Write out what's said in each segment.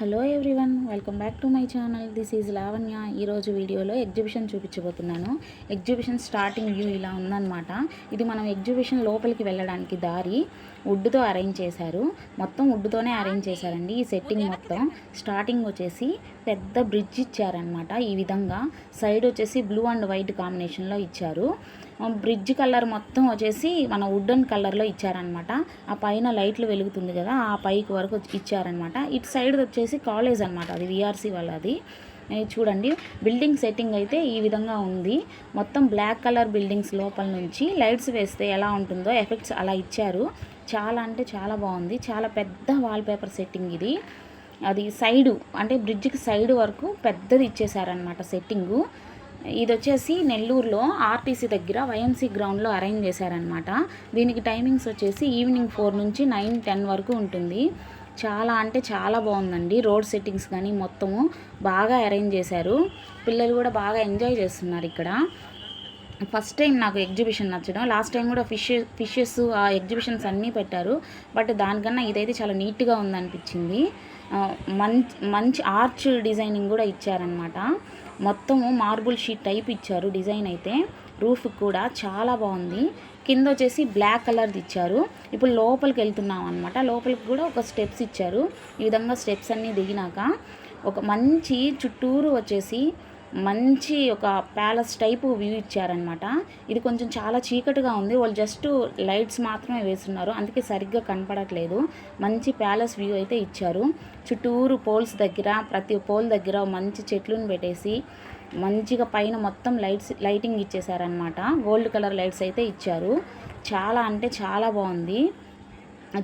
Hello everyone welcome back to my channel. This is Lavanya. ఈరోజు వీడియోలో exhibition చూపించబోతున్నాను. Exhibition starting view ఇలా ఉందన్నమాట. ఇది మనం ఎగ్జిబిషన్ లోపలికి వెళ్ళడానికి దారి వుడ్తో అరేంజ్ చేశారు. మొత్తం వుడ్తోనే అరేంజ్ చేశారండి ఈ సెట్టింగ్ మొత్తం. స్టార్టింగ్ వచ్చేసి పెద్ద బ్రిడ్జ్ ఇచ్చారనమాట ఈ విధంగా సైడ్ వచ్చేసి బ్లూ అండ్ వైట్ కాంబినేషన్లో ఇచ్చారు. బ్రిడ్జ్ కలర్ మొత్తం వచ్చేసి మన వుడెన్ కలర్లో ఇచ్చారనమాట ఆ పైన లైట్లు వెలుగుతుంది కదా ఆ పైకి వరకు ఇచ్చారనమాట ఇటు సైడ్ వచ్చేసి కాలేజ్ అనమాట అది విఆర్సీ వాళ్ళది. చూడండి బిల్డింగ్ సెట్టింగ్ అయితే ఈ విధంగా ఉంది. మొత్తం బ్లాక్ కలర్ బిల్డింగ్స్ లోపల నుంచి లైట్స్ వేస్తే ఎలా ఉంటుందో ఎఫెక్ట్స్ అలా ఇచ్చారు. చాలా అంటే చాలా బాగుంది. చాలా పెద్ద వాల్పేపర్ సెట్టింగ్ ఇది. అది సైడు అంటే బ్రిడ్జ్కి సైడ్ వరకు పెద్దది ఇచ్చేసారనమాట సెట్టింగు. ఇది వచ్చేసి నెల్లూరులో ఆర్టీసీ దగ్గర వైఎంసీ గ్రౌండ్లో అరేంజ్ చేశారనమాట దీనికి టైమింగ్స్ వచ్చేసి ఈవినింగ్ ఫోర్ నుంచి నైన్ టెన్ వరకు ఉంటుంది. చాలా అంటే చాలా బాగుందండి. రోడ్ సెట్టింగ్స్ కానీ మొత్తము బాగా అరేంజ్ చేశారు. పిల్లలు కూడా బాగా ఎంజాయ్ చేస్తున్నారు ఇక్కడ. ఫస్ట్ టైం నాకు ఎగ్జిబిషన్ నచ్చడం. లాస్ట్ టైం కూడా ఫిష్ ఫిషెస్ ఆ ఎగ్జిబిషన్స్ అన్నీ పెట్టారు. బట్ దానికన్నా ఇదైతే చాలా నీట్గా ఉందనిపించింది. మంచి మంచి ఆర్చ్ డిజైనింగ్ కూడా ఇచ్చారనమాట మొత్తము మార్బుల్ షీట్ టైప్ ఇచ్చారు డిజైన్ అయితే. రూఫ్ కూడా చాలా బాగుంది. కింద వచ్చేసి బ్లాక్ కలర్ది ఇచ్చారు. ఇప్పుడు లోపలికి వెళ్తున్నాం అనమాట లోపలికి కూడా ఒక స్టెప్స్ ఇచ్చారు. ఈ విధంగా స్టెప్స్ అన్నీ దిగినాక ఒక మంచి చుట్టూరు వచ్చేసి మంచి ఒక ప్యాలెస్ టైపు వ్యూ ఇచ్చారనమాట ఇది కొంచెం చాలా చీకటిగా ఉంది. వాళ్ళు జస్ట్ లైట్స్ మాత్రమే వేస్తున్నారు. అందుకే సరిగ్గా కనపడట్లేదు. మంచి ప్యాలెస్ వ్యూ అయితే ఇచ్చారు. చుట్టూరు పోల్స్ దగ్గర ప్రతి పోల్ దగ్గర మంచి చెట్లను పెట్టేసి మంచిగా పైన మొత్తం లైట్స్ లైటింగ్ ఇచ్చేసారనమాట గోల్డ్ కలర్ లైట్స్ అయితే ఇచ్చారు. చాలా అంటే చాలా బాగుంది.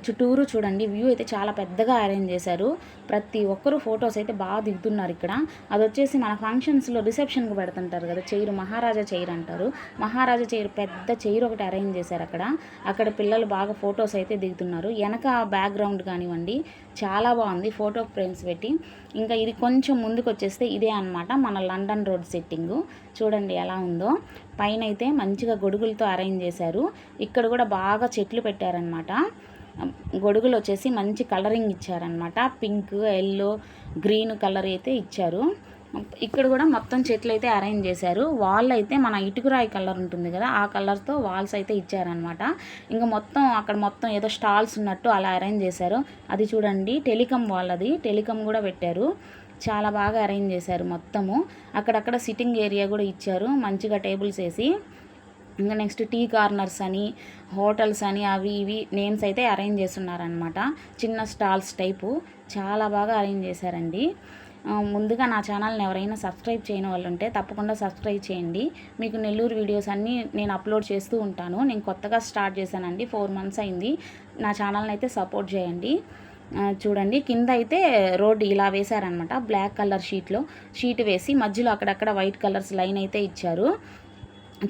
చుట్టూరు చూడండి వ్యూ అయితే చాలా పెద్దగా అరేంజ్ చేశారు. ప్రతి ఒక్కరు ఫొటోస్ అయితే బాగా దిగుతున్నారు ఇక్కడ. అది వచ్చేసి మన ఫంక్షన్స్లో రిసెప్షన్కి పెడుతుంటారు కదా చైర్ మహారాజా చైర్ అంటారు. మహారాజా చైర్ పెద్ద చైర్ ఒకటి అరేంజ్ చేశారు అక్కడ. అక్కడ పిల్లలు బాగా ఫొటోస్ అయితే దిగుతున్నారు. వెనక బ్యాక్గ్రౌండ్ కానివ్వండి చాలా బాగుంది ఫోటో ఫ్రేమ్స్ పెట్టి. ఇంకా ఇది కొంచెం ముందుకు వచ్చేస్తే ఇదే అనమాట మన లండన్ రోడ్ సెట్టింగు చూడండి ఎలా ఉందో. పైన అయితే మంచిగా గొడుగులతో అరేంజ్ చేశారు. ఇక్కడ కూడా బాగా చెట్లు పెట్టారనమాట గొడుగులు వచ్చేసి మంచి కలరింగ్ ఇచ్చారనమాట పింక్ ఎల్లో గ్రీన్ కలర్ అయితే ఇచ్చారు. ఇక్కడ కూడా మొత్తం చెట్లు అయితే అరేంజ్ చేశారు. వాల్ అయితే మన ఇటుకురాయి కలర్ ఉంటుంది కదా ఆ కలర్తో వాల్స్ అయితే ఇచ్చారనమాట ఇంకా మొత్తం అక్కడ మొత్తం ఏదో స్టాల్స్ ఉన్నట్టు అలా అరేంజ్ చేశారు. అది చూడండి టెలికమ్ వాల్ అది టెలికమ్ కూడా పెట్టారు. చాలా బాగా అరేంజ్ చేశారు మొత్తము. అక్కడక్కడ సిట్టింగ్ ఏరియా కూడా ఇచ్చారు. మంచిగా టేబుల్స్ వేసి. ఇంకా నెక్స్ట్ టీ కార్నర్స్ అని హోటల్స్ అని అవి ఇవి నేమ్స్ అయితే అరేంజ్ చేస్తున్నారనమాట చిన్న స్టాల్స్ టైపు. చాలా బాగా అరేంజ్ చేశారండి. ముందుగా నా ఛానల్ని ఎవరైనా సబ్స్క్రైబ్ చేయని వాళ్ళు ఉంటే తప్పకుండా సబ్స్క్రైబ్ చేయండి. మీకు నెల్లూరు వీడియోస్ అన్నీ నేను అప్లోడ్ చేస్తూ ఉంటాను. నేను కొత్తగా స్టార్ట్ చేశానండి. ఫోర్ మంత్స్ అయింది. నా ఛానల్ని అయితే సపోర్ట్ చేయండి. చూడండి. కింద అయితే రోడ్ ఇలా వేశారనమాట బ్లాక్ కలర్ షీట్లో షీట్ వేసి మధ్యలో అక్కడక్కడ వైట్ కలర్స్ లైన్ అయితే ఇచ్చారు.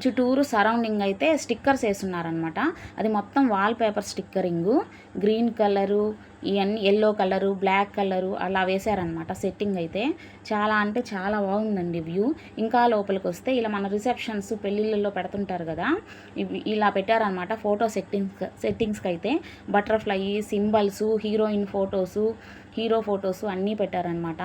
చుట్టూరు సరౌండింగ్ అయితే స్టిక్కర్స్ వేస్తున్నారనమాట అది మొత్తం wallpaper stickering green colour ఇవన్నీ ఎల్లో కలరు బ్లాక్ కలరు అలా వేశారనమాట సెట్టింగ్ అయితే. చాలా అంటే చాలా బాగుందండి వ్యూ. ఇంకా లోపలికి వస్తే ఇలా మన రిసెప్షన్స్ పెళ్ళిళ్ళల్లో పెడుతుంటారు కదా ఇలా పెట్టారనమాట ఫోటో సెట్టింగ్స్ సెట్టింగ్స్కి అయితే butterfly symbols heroine photos hero photos అన్నీ పెట్టారనమాట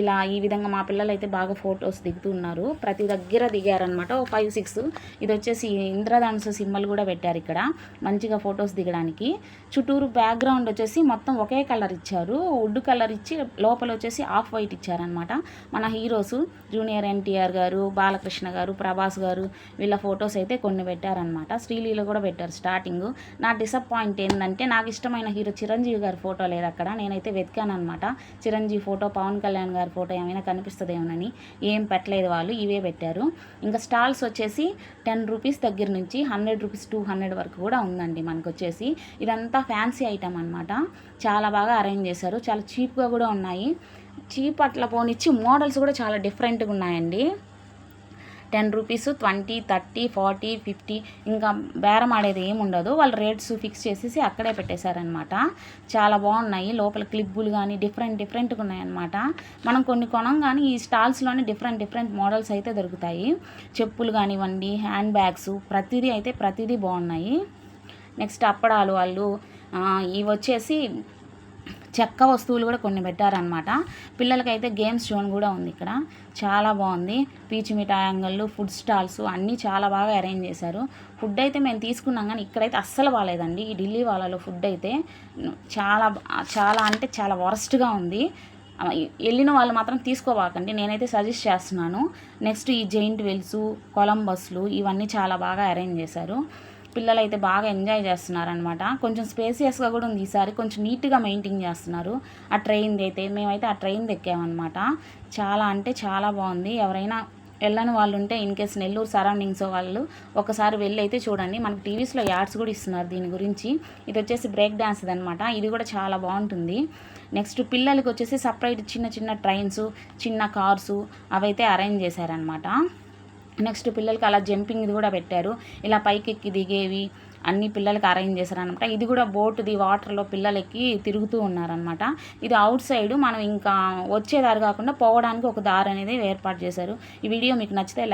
ఇలా ఈ విధంగా మా పిల్లలు అయితే బాగా ఫొటోస్ దిగుతున్నారు. ప్రతి దగ్గర దిగారనమాట ఓ ఫైవ్ సిక్స్. ఇది వచ్చేసి ఇంద్రధనుసు సింబల్ కూడా పెట్టారు ఇక్కడ. మంచిగా ఫొటోస్ దిగడానికి. చుట్టూరు బ్యాక్గ్రౌండ్ వచ్చేసి మొత్తం ఒకే కలర్ ఇచ్చారు. వుడ్ కలర్ ఇచ్చి లోపల వచ్చేసి ఆఫ్ వైట్ ఇచ్చారనమాట మన హీరోస్ జూనియర్ ఎన్టీఆర్ గారు బాలకృష్ణ గారు ప్రభాస్ గారు వీళ్ళ ఫొటోస్ అయితే కొన్ని పెట్టారనమాట శ్రీలీల కూడా పెట్టారు స్టార్టింగ్. నా డిసప్పాయింట్ ఏంటంటే నాకు ఇష్టమైన హీరో చిరంజీవి గారి ఫోటో లేదు అక్కడ. నేనైతే వెతికాను అనమాట చిరంజీవి ఫోటో పవన్ కళ్యాణ్ గారి ఫోటో ఏమైనా కనిపిస్తుందేమోనని. ఏం పెట్టలేదు వాళ్ళు ఇవే పెట్టారు. ఇంకా స్టాల్స్ వచ్చేసి టెన్ రూపీస్ దగ్గర నుంచి హండ్రెడ్ రూపీస్ టూ హండ్రెడ్ వరకు కూడా ఉందండి మనకు వచ్చేసి ఇదంతా ఫ్యాన్సీ ఐటమ్ అనమాట చాలా బాగా అరేంజ్ చేశారు. చాలా చీప్గా కూడా ఉన్నాయి. చీప్ అట్లా పోనిచ్చి మోడల్స్ కూడా చాలా డిఫరెంట్గా ఉన్నాయండి. Ten rupees twenty thirty forty fifty ఇంకా బేరం ఆడేది ఏమి ఉండదు. వాళ్ళు రేట్స్ ఫిక్స్ చేసేసి అక్కడే పెట్టేశారనమాట చాలా బాగున్నాయి. లోపల క్లిప్పులు కానీ డిఫరెంట్ డిఫరెంట్గా ఉన్నాయన్నమాట. మనం కొన్ని కొనం కానీ ఈ స్టాల్స్లోనే డిఫరెంట్ డిఫరెంట్ మోడల్స్ అయితే దొరుకుతాయి. చెప్పులు కానివ్వండి హ్యాండ్ బ్యాగ్స్ ప్రతిదీ అయితే ప్రతిదీ బాగున్నాయి. నెక్స్ట్ అప్పడాలు వాళ్ళు ఇవి వచ్చేసి చెక్క వస్తువులు కూడా కొన్ని పెట్టారనమాట పిల్లలకైతే గేమ్స్ జోన్ కూడా ఉంది ఇక్కడ. చాలా బాగుంది. పీచు మిఠాయి అంగళ్ళు ఫుడ్ స్టాల్స్ అన్నీ చాలా బాగా అరేంజ్ చేశారు. ఫుడ్ అయితే మేము తీసుకున్నాం కానీ ఇక్కడైతే అస్సలు బాగాలేదండి. ఈ ఢిల్లీ వాళ్ళలో ఫుడ్ అయితే చాలా చాలా అంటే చాలా వరస్ట్గా ఉంది. వెళ్ళిన వాళ్ళు మాత్రం తీసుకోబాకండి. నేనైతే సజెస్ట్ చేస్తున్నాను. నెక్స్ట్ ఈ జైంట్ వెల్స్ కొలంబస్లు ఇవన్నీ చాలా బాగా అరేంజ్ చేశారు. పిల్లలు అయితే బాగా ఎంజాయ్ చేస్తున్నారనమాట కొంచెం స్పేసియస్గా కూడా ఉంది ఈసారి కొంచెం నీట్గా మెయింటైన్ చేస్తున్నారు. ఆ ట్రైన్ది అయితే మేమైతే ఆ ట్రైన్ ఎక్కామన్నమాట చాలా అంటే చాలా బాగుంది. ఎవరైనా వెళ్ళని వాళ్ళు ఉంటే ఇన్ కేస్ నెల్లూరు సరౌండింగ్స్ వాళ్ళు ఒకసారి వెళ్ళి అయితే చూడండి. మనకి టీవీస్లో యాడ్స్ కూడా ఇస్తున్నారు దీని గురించి. ఇది వచ్చేసి బ్రేక్ డ్యాన్స్ అనమాట ఇది కూడా చాలా బాగుంటుంది. నెక్స్ట్ పిల్లలకి వచ్చేసి సపరేట్ చిన్న చిన్న ట్రైన్స్ చిన్న కార్సు అవైతే అరేంజ్ చేశారనమాట నెక్స్ట్ పిల్లలకి అలా జంపింగ్ ఇది కూడా పెట్టారు. ఇలా పైకి ఎక్కి దిగేవి అన్ని పిల్లలకి అరేంజ్ చేశారనమాట. ఇది కూడా బోటుది వాటర్లో పిల్లలకి తిరుగుతూ ఉన్నారనమాట. ఇది అవుట్ సైడ్ మనం ఇంకా వచ్చే దారి కాకుండా పోవడానికి ఒక దారి అనేది ఏర్పాటు చేశారు. ఈ వీడియో మీకు నచ్చితే లైక్